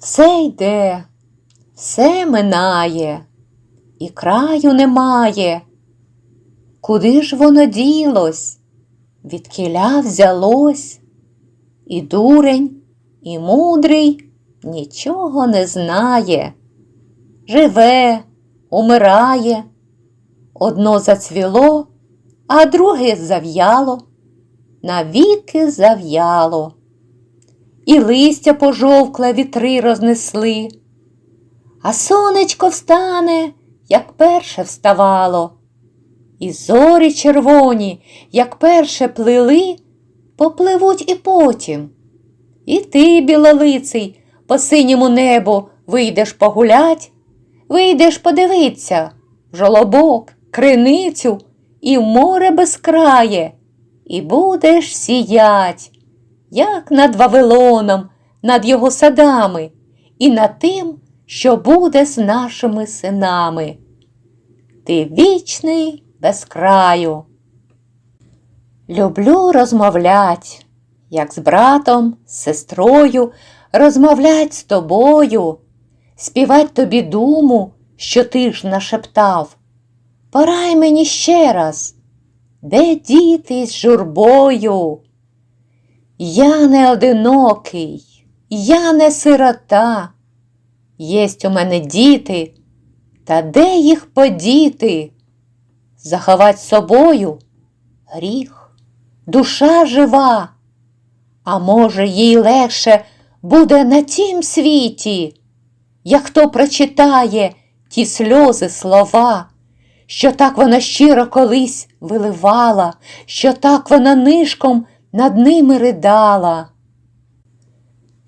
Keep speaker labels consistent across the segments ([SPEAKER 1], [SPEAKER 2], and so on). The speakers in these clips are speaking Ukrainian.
[SPEAKER 1] Все йде, все минає, і краю немає. Куди ж воно ділось? Від кіля взялось? І дурень, і мудрий нічого не знає. Живе, умирає. Одно зацвіло, а друге зав'яло, навіки зав'яло. І листя пожовкле вітри рознесли, а сонечко встане, як перше вставало, і зорі червоні, як перше плили, попливуть і потім. І ти, білолиций, по синьому небу вийдеш погулять, вийдеш подивиться в жолобок, криницю і море безкрає, і будеш сіять, як над Вавилоном, над його садами, і над тим, що буде з нашими синами. Ти вічний без краю. Люблю розмовлять, як з братом, з сестрою, розмовлять з тобою, співать тобі думу, що ти ж нашептав. Порай мені ще раз, де діти з журбою? Я не одинокий, я не сирота. Єсть у мене діти, та де їх подіти? Заховать собою гріх, душа жива, а може, їй легше буде на тім світі, як хто прочитає ті сльози слова, що так вона щиро колись виливала, що так вона нишком над ними ридала.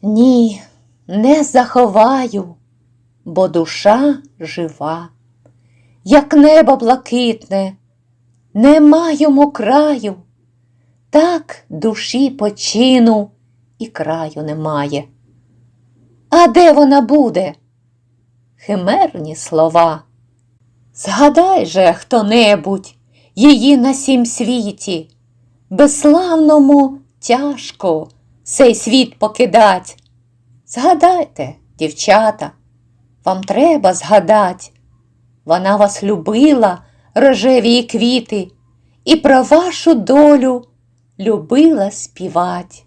[SPEAKER 1] Ні, не заховаю, бо душа жива, як небо блакитне, нема йому краю, так душі почину і краю немає. А де вона буде? Химерні слова. Згадай же хто-небудь її на сім світі, безславному тяжко цей світ покидать. Згадайте, дівчата, вам треба згадать. Вона вас любила, рожеві квіти, і про вашу долю любила співать.